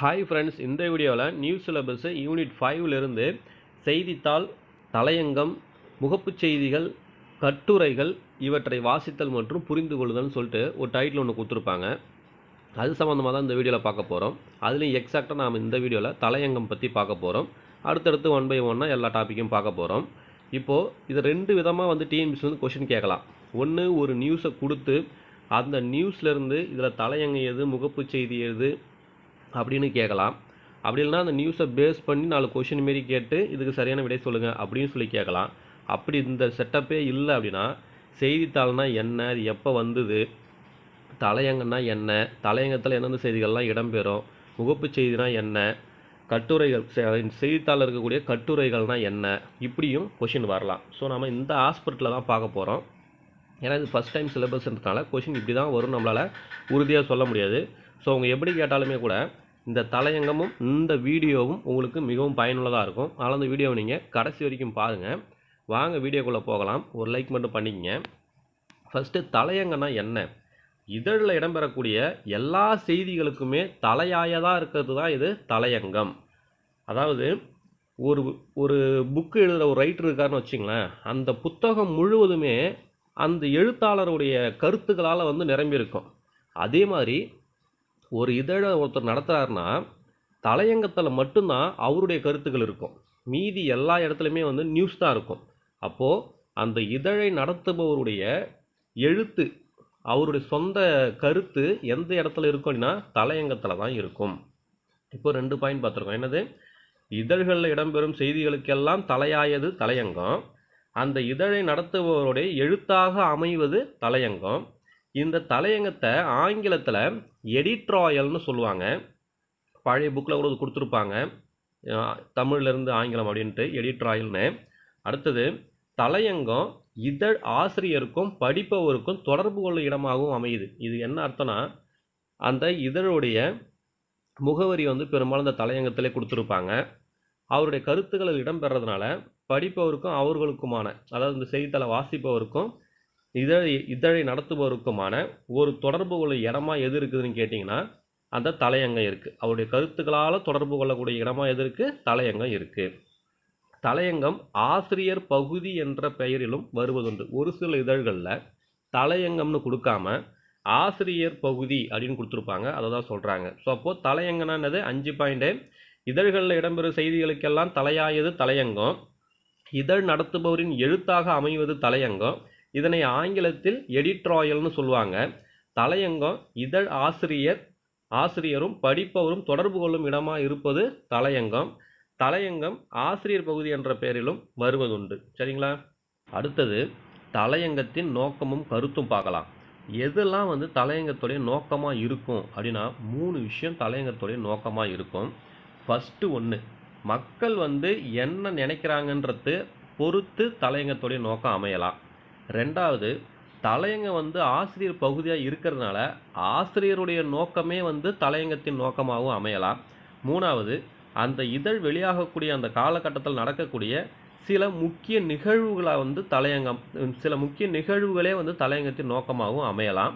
Hi friends இந்த வீடியோவில் news syllabus unit ஃபைவ்லேருந்து செய்தித்தாள் தலையங்கம் முகப்புச் செய்திகள் கட்டுரைகள் இவற்றை வாசித்தல் மற்றும் புரிந்து கொள்ளுதல்னு சொல்லிட்டு ஒரு டைட்டில் ஒன்று கொடுத்துருப்பாங்க. அது சம்மந்தமாக தான் இந்த வீடியோவில் பார்க்க போகிறோம் அதுலேயும் எக்ஸாக்டாக நாம் இந்த வீடியோவில் தலையங்கம் பற்றி பார்க்க போகிறோம் அடுத்தடுத்து ஒன் பை ஒன்னாக எல்லா டாப்பிக்கும் பார்க்க போகிறோம் இப்போது இது ரெண்டு விதமாக வந்து டிஎன்பிசி வந்து கொஷின் கேட்கலாம். ஒன்று ஒரு நியூஸை கொடுத்து அந்த நியூஸ்லேருந்து இதில் தலையங்கம் எது முகப்புச் செய்தி எது அப்படின்னு கேட்கலாம் அப்படி இல்லைன்னா அந்த நியூஸை பேஸ் பண்ணி நாலு கொஷின் மாரி கேட்டு இதுக்கு சரியான விடை சொல்லுங்கள் அப்படின்னு சொல்லி கேட்கலாம் அப்படி இந்த செட்டப்பே இல்லை அப்படின்னா செய்தித்தாள்னா என்ன அது எப்போ வந்தது தலையங்கன்னா என்ன தலையங்கத்தில் என்னென்ன செய்திகள்லாம் இடம்பெறும் முகப்புச் செய்தினா என்ன கட்டுரைகள் செய்தித்தாளில் இருக்கக்கூடிய கட்டுரைகள்னா என்ன இப்படியும் கொஷின் வரலாம். ஸோ நம்ம இந்த ஹாஸ்பிட்டலில் தான் பார்க்க போகிறோம் ஏன்னா இது ஃபஸ்ட் டைம் சிலபஸ்ன்றதுனால கொஷின் இப்படி தான் வரும் நம்மளால் உறுதியாக சொல்ல முடியாது. ஸோ அவங்க எப்படி கேட்டாலுமே கூட இந்த தலையங்கமும் இந்த வீடியோவும் உங்களுக்கு மிகவும் பயனுள்ளதாக இருக்கும். அதனால் அந்த வீடியோவை நீங்கள் கடைசி வரைக்கும் பாருங்கள் வாங்க வீடியோக்குள்ளே போகலாம். ஒரு லைக் மட்டும் பண்ணிக்கங்க. ஃபஸ்ட்டு தலையங்கன்னா என்ன? இதழில் இடம்பெறக்கூடிய எல்லா செய்திகளுக்குமே தலையாயதாக இருக்கிறது தான் இது தலையங்கம். அதாவது ஒரு ஒரு புக்கு எழுதுகிற ஒரு ரைட்டர் இருக்காருன்னு வச்சுங்களேன் அந்த புத்தகம் முழுவதுமே அந்த எழுத்தாளருடைய கருத்துக்களால் வந்து நிரம்பியிருக்கும். அதே மாதிரி ஒரு இதழை ஒருத்தர் நடத்துகிறாருன்னா தலையங்கத்தில் மட்டும்தான் அவருடைய கருத்துக்கள் இருக்கும். மீதி எல்லா இடத்துலையுமே வந்து நியூஸ் தான் இருக்கும். அப்போது அந்த இதழை நடத்துபவருடைய எழுத்து அவருடைய சொந்த கருத்து எந்த இடத்துல இருக்கும் அப்படின்னா தலையங்கத்தில் தான் இருக்கும். இப்போ ரெண்டு பாயிண்ட் பார்த்துருக்கோம். என்னது? இதழ்களில் இடம்பெறும் செய்திகளுக்கெல்லாம் தலையாயது தலையங்கம். அந்த இதழை நடத்துபவருடைய எழுத்தாக அமைவது தலையங்கம். இந்த தலையங்கத்தை ஆங்கிலத்தில் எடிட்ராயல்னு சொல்லுவாங்க. பழைய புக்கில் கூட கொடுத்துருப்பாங்க. அஹ் தமிழ்லேருந்து ஆங்கிலம் அப்படின்ட்டு எடிட்ராயல்னு அடுத்தது தலையங்கம் இதழ் ஆசிரியருக்கும் படிப்பவருக்கும் தொடர்பு கொள்ளும் இடமாகவும் அமையுது. இது என்ன அர்த்தம்னா அந்த இதழுடைய முகவரி வந்து பெரும்பாலும் இந்த தலையங்கத்திலே கொடுத்துருப்பாங்க. அவருடைய கருத்துக்கள் இடம்பெறதுனால படிப்பவருக்கும் அவர்களுக்குமான அதாவது இந்த செய்தித்தாளை வாசிப்பவருக்கும் இதழை இதழை நடத்துபவருக்குமான ஒரு தொடர்பு கொள்ள இடமா எது இருக்குதுன்னு கேட்டிங்கன்னா அந்த தலையங்கம் இருக்குது அவருடைய கருத்துக்களால் தொடர்பு கொள்ளக்கூடிய இடமா எது இருக்குது தலையங்கம் இருக்குது தலையங்கம் ஆசிரியர் பகுதி என்ற பெயரிலும் வருவதுண்டு. ஒரு சில இதழ்களில் தலையங்கம்னு கொடுக்காம ஆசிரியர் பகுதி அப்படின்னு கொடுத்துருப்பாங்க. அதை தான் சொல்கிறாங்க ஸோ அப்போது தலையங்கம்னா அஞ்சு பாயிண்ட்டு இதழ்களில் இடம்பெறும் செய்திகளுக்கெல்லாம் தலையாயது தலையங்கம். இதழ் நடத்துபவரின் எழுத்தாக அமைவது தலையங்கம். இதனை ஆங்கிலத்தில் எடிட்ராயல்னு சொல்லுவாங்க. தலையங்கம் இதழ் ஆசிரியர் ஆசிரியரும் படிப்பவரும் தொடர்பு கொள்ளும் இடமாக இருப்பது தலையங்கம். தலையங்கம் ஆசிரியர் பகுதி என்ற பெயரிலும் வருவதுண்டு. சரிங்களா? அடுத்தது தலையங்கத்தின் நோக்கமும் கருத்தும் பார்க்கலாம். எதெல்லாம் வந்து தலையங்கத்துடைய நோக்கமாக இருக்கும் அப்படின்னா மூணு விஷயம் தலையங்கத்துடைய நோக்கமாக இருக்கும். ஃபஸ்ட்டு ஒன்று மக்கள் வந்து என்ன நினைக்கிறாங்கன்றது பொறுத்து தலையங்கத்துடைய நோக்கம் அமையலாம். ரெண்டாவது தலையங்கம் வந்து ஆசிரியர் பகுதியாக இருக்கிறதுனால ஆசிரியருடைய நோக்கமே வந்து தலையங்கத்தின் நோக்கமாகவும் அமையலாம். மூணாவது அந்த இதழ் வெளியாகக்கூடிய அந்த காலகட்டத்தில் நடக்கக்கூடிய சில முக்கிய நிகழ்வுகளை வந்து தலையங்கம் சில முக்கிய நிகழ்வுகளே வந்து தலையங்கத்தின் நோக்கமாகவும் அமையலாம்.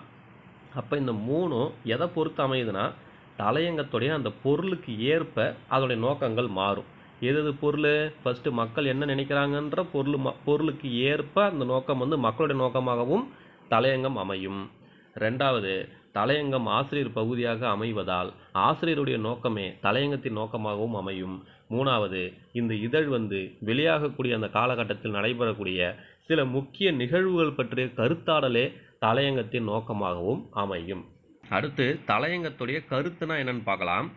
அப்போ இந்த மூணும் எதை பொறுத்து அமையுதுன்னா தலையங்கத்துடைய அந்த பொருளுக்கு ஏற்ப அதோடைய நோக்கங்கள் மாறும். எது பொருள்? ஃபஸ்ட்டு மக்கள் என்ன நினைக்கிறாங்கன்ற பொருள் ம பொருளுக்கு ஏற்ப அந்த நோக்கம் வந்து மக்களுடைய நோக்கமாகவும் தலையங்கம் அமையும். ரெண்டாவது தலையங்கம் ஆசிரியர் பகுதியாக அமைவதால் ஆசிரியருடைய நோக்கமே தலையங்கத்தின் நோக்கமாகவும் அமையும். மூணாவது இந்த இதழ் வந்து வெளியாகக்கூடிய அந்த காலகட்டத்தில் நடைபெறக்கூடிய சில முக்கிய நிகழ்வுகள் பற்றிய கருத்தாடலே தலையங்கத்தின் நோக்கமாகவும் அமையும். அடுத்து தலையங்கத்துடைய கருத்துனா என்னன்னு பார்க்கலாம்.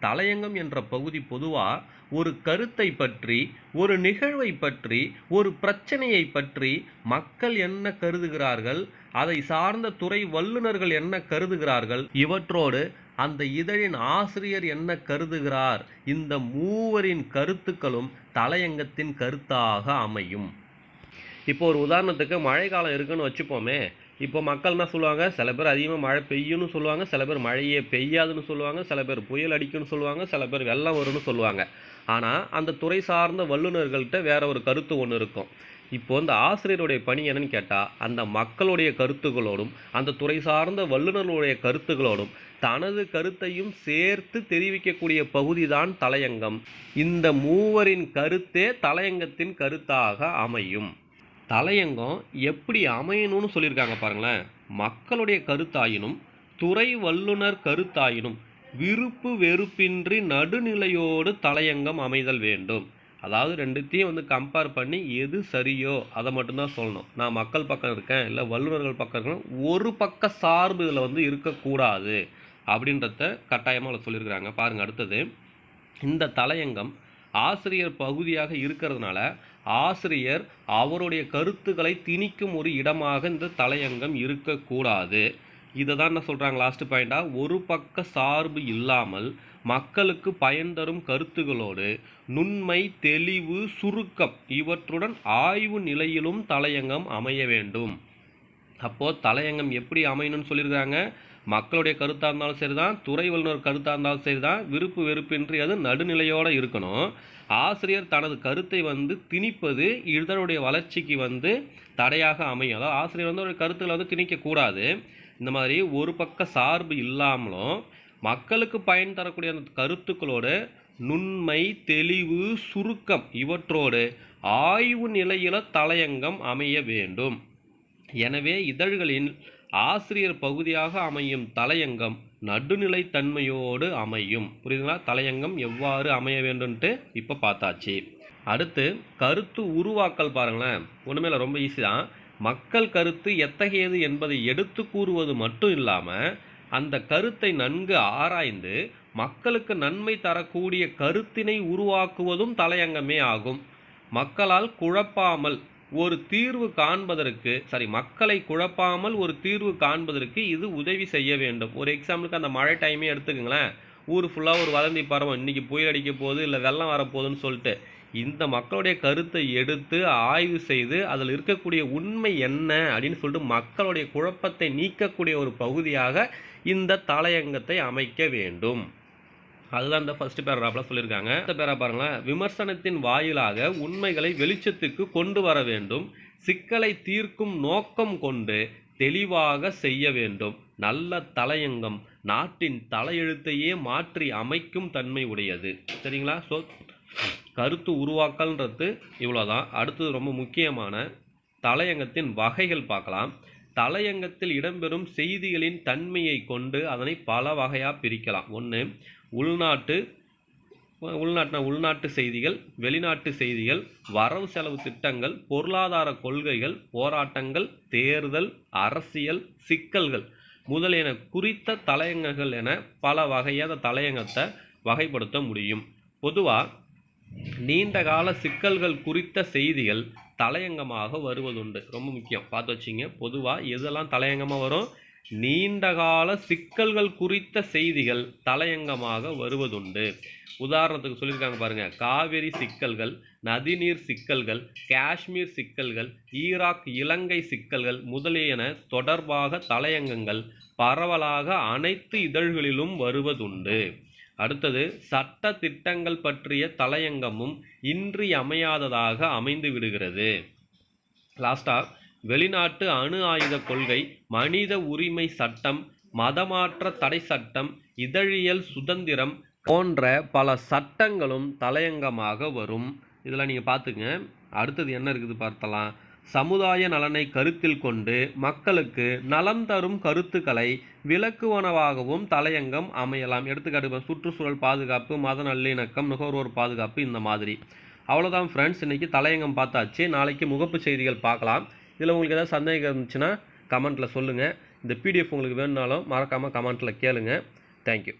தலையங்கம் என்ற பகுதி பொதுவாக ஒரு கருத்தை பற்றி ஒரு நிகழ்வை பற்றி ஒரு பிரச்சனையை பற்றி மக்கள் என்ன கருதுகிறார்கள் அதை சார்ந்த துறை வல்லுநர்கள் என்ன கருதுகிறார்கள் இவற்றோடு அந்த இதழின் ஆசிரியர் என்ன கருதுகிறார் இந்த மூவரின் கருத்துக்களும் தலையங்கத்தின் கருத்தாக அமையும். இப்போ ஒரு உதாரணத்துக்கு மழைக்காலம் இருக்குன்னு வச்சுப்போமே இப்போ மக்கள் என்ன சொல்லுவாங்க சில பேர் அதிகமாக மழை பெய்யும்னு சொல்லுவாங்க சில பேர் மழையே பெய்யாதுன்னு சொல்லுவாங்க சில பேர் புயல் அடிக்கும்னு சொல்லுவாங்க சில பேர் வெள்ளம் வரும்னு சொல்லுவாங்க. ஆனால் அந்த துறை சார்ந்த வல்லுநர்கள்ட்ட வேற ஒரு கருத்து ஒன்று இருக்கும். இப்போ இந்த ஆசிரியருடைய பணி என்னன்னு கேட்டால் அந்த மக்களுடைய கருத்துகளோடும் அந்த துறை சார்ந்த வல்லுநர்களுடைய கருத்துகளோடும் தனது கருத்தையும் சேர்த்து தெரிவிக்கக்கூடிய பகுதிதான் தலையங்கம். இந்த மூவரின் கருத்தே தலையங்கத்தின் கருத்தாக அமையும். தலையங்கம் எப்படி அமையணும்னு சொல்லியிருக்காங்க பாருங்களேன். மக்களுடைய கருத்தாயினும் துறை வல்லுனர் கருத்தாயினும் விருப்பு வெறுப்பின்றி நடுநிலையோடு தலையங்கம் அமைதல் வேண்டும். அதாவது ரெண்டுத்தையும் வந்து கம்பேர் பண்ணி எது சரியோ அதை மட்டும்தான் சொல்லணும். நான் மக்கள் பக்கம் இருக்கேன் இல்லை வல்லுநர்கள் பக்கம் இருக்கேன் ஒரு பக்க சார்பு இதில் வந்து இருக்கக்கூடாது அப்படின்றத கட்டாயமாக அதில் சொல்லியிருக்கிறாங்க. பாருங்கள் அடுத்தது இந்த தலையங்கம் ஆசிரியர் பகுதியாக இருக்கிறதுனால ஆசிரியர் அவருடைய கருத்துக்களை திணிக்கும் ஒரு இடமாக இந்த தலையங்கம் இருக்கக்கூடாது. இதை தான் என்ன சொல்கிறாங்க லாஸ்ட் பாயிண்டாக ஒரு பக்க சார்பு இல்லாமல் மக்களுக்கு பயன் தரும் கருத்துகளோடு நுண்மை தெளிவு சுருக்கம் இவற்றுடன் ஆய்வு நிலையிலும் தலையங்கம் அமைய வேண்டும். அப்போது தலையங்கம் எப்படி அமையணும்னு சொல்லியிருக்காங்க? மக்களுடைய கருத்தாக இருந்தாலும் சரிதான் துறை வல்லுநர் கருத்தாக இருந்தாலும் சரி தான் விருப்பு வெறுப்பின்றி அது நடுநிலையோடு இருக்கணும். ஆசிரியர் தனது கருத்தை வந்து திணிப்பது இதனுடைய வளர்ச்சிக்கு வந்து தடையாக அமையும். அதாவது ஆசிரியர் வந்து ஒரு கருத்துக்களை வந்து திணிக்கக்கூடாது. இந்த மாதிரி ஒரு பக்க சார்பு இல்லாமலும் மக்களுக்கு பயன் தரக்கூடிய அந்த கருத்துக்களோடு நுண்மை தெளிவு சுருக்கம் இவற்றோடு ஆய்வு நிலையில தலையங்கம் அமைய வேண்டும். எனவே இதழ்களின் ஆசிரியர் பகுதியாக அமையும் தலையங்கம் நடுநிலைத்தன்மையோடு அமையும். புரியுதுங்களா? தலையங்கம் எவ்வாறு அமைய வேண்டும்ன்ட்டு இப்போ பார்த்தாச்சு. அடுத்து கருத்து உருவாக்கல் பாருங்களேன். ஒன்றுமே இல்லை ரொம்ப ஈஸி தான். மக்கள் கருத்து எத்தகையது என்பதை எடுத்து கூறுவது மட்டும் இல்லாமல் அந்த கருத்தை நன்கு ஆராய்ந்து மக்களுக்கு நன்மை தரக்கூடிய கருத்தினை உருவாக்குவதும் தலையங்கமே ஆகும். மக்களால் குழப்பாமல் ஒரு தீர்வு காண்பதற்கு சாரி மக்களை குழப்பாமல் ஒரு தீர்வு காண்பதற்கு இது உதவி செய்ய வேண்டும். ஒரு எக்ஸாம்பிளுக்கு அந்த மழை டைமே எடுத்துக்கங்களேன். ஊர் ஃபுல்லாக ஒரு வதந்தி பரவும். இன்றைக்கி புயல் அடிக்க போகுது இல்லை வெள்ளம் வரப்போகுதுன்னு சொல்லிட்டு. இந்த மக்களுடைய கருத்தை எடுத்து ஆய்வு செய்து அதில் இருக்கக்கூடிய உண்மை என்ன அப்படின்னு சொல்லிட்டு மக்களுடைய குழப்பத்தை நீக்கக்கூடிய ஒரு பகுதியாக இந்த தலையங்கத்தை அமைக்க வேண்டும். அதுதான் இந்த ஃபர்ஸ்ட் பேராகிராஃபில் சொல்லியிருக்காங்க. இந்த பேரா பாருங்களேன். விமர்சனத்தின் வாயிலாக உண்மைகளை வெளிச்சத்துக்கு கொண்டு வர வேண்டும். சிக்கலை தீர்க்கும் நோக்கம் கொண்டு தெளிவாக செய்ய வேண்டும். நல்ல தலையங்கம் நாட்டின் தலையெழுத்தையே மாற்றி அமைக்கும் தன்மை உடையது. சரிங்களா? ஸோ கருத்து உருவாக்கல்ன்றது இவ்வளோதான் அடுத்தது ரொம்ப முக்கியமான தலையங்கத்தின் வகைகள் பார்க்கலாம். தலையங்கத்தில் இடம்பெறும் செய்திகளின் தன்மையை கொண்டு அதனை பல வகையாக பிரிக்கலாம். ஒன்று உள்நாட்டு உள்நாட்டின உள்நாட்டு செய்திகள் வெளிநாட்டு செய்திகள் வரவு செலவு திட்டங்கள் பொருளாதார கொள்கைகள் போராட்டங்கள் தேர்தல் அரசியல் சிக்கல்கள் முதலியன குறித்த தலையங்கங்கள் என பல வகையான தலையங்கத்தை வகைப்படுத்த முடியும். பொதுவாக நீண்ட கால சிக்கல்கள் குறித்த செய்திகள் தலையங்கமாக வருவதுண்டு. ரொம்ப முக்கியம். பார்த்து வச்சிங்க. பொதுவாக எதெல்லாம் தலையங்கமாக வரும்? நீண்டகால சிக்கல்கள் குறித்த செய்திகள் தலையங்கமாக வருவதுண்டு. உதாரணத்துக்கு சொல்லியிருக்காங்க பாருங்கள் காவிரி சிக்கல்கள் நதிநீர் சிக்கல்கள் காஷ்மீர் சிக்கல்கள் ஈராக் இலங்கை சிக்கல்கள் முதலியன தொடர்பாக தலையங்கங்கள் பரவலாக அனைத்து இதழ்களிலும் வருவதுண்டு. அடுத்தது சட்ட திட்டங்கள் பற்றிய தலையங்கமும் இன்றியமையாததாக அமைந்து விடுகிறது. லாஸ்டாக வெளிநாட்டு அணு ஆயுத கொள்கை மனித உரிமை சட்டம் மதமாற்ற தடை சட்டம் இதழியல் சுதந்திரம் போன்ற பல சட்டங்களும் தலையங்கமாக வரும். இதில் நீங்கள் பார்த்துங்க அடுத்தது என்ன இருக்குது பார்த்தலாம் சமுதாய நலனை கருத்தில் கொண்டு மக்களுக்கு நலம் தரும் கருத்துக்களை விளக்குவனவாகவும் தலையங்கம் அமையலாம். எடுத்துக்காட்டு சுற்றுச்சூழல் பாதுகாப்பு மத நல்லிணக்கம் நுகர்வோர் பாதுகாப்பு இந்த மாதிரி. அவ்வளோதான் ஃப்ரெண்ட்ஸ் இன்றைக்கி தலையங்கம் பார்த்தாச்சு. நாளைக்கு முகப்பு செய்திகள் பார்க்கலாம். இதில் உங்களுக்கு ஏதாவது சந்தேகம் இருந்துச்சுன்னா கமெண்ட்டில் சொல்லுங்கள் இந்த பிடிஎஃப் உங்களுக்கு வேணுனாலும் மறக்காமல் கமெண்ட்டில் கேளுங்கள் தேங்க்யூ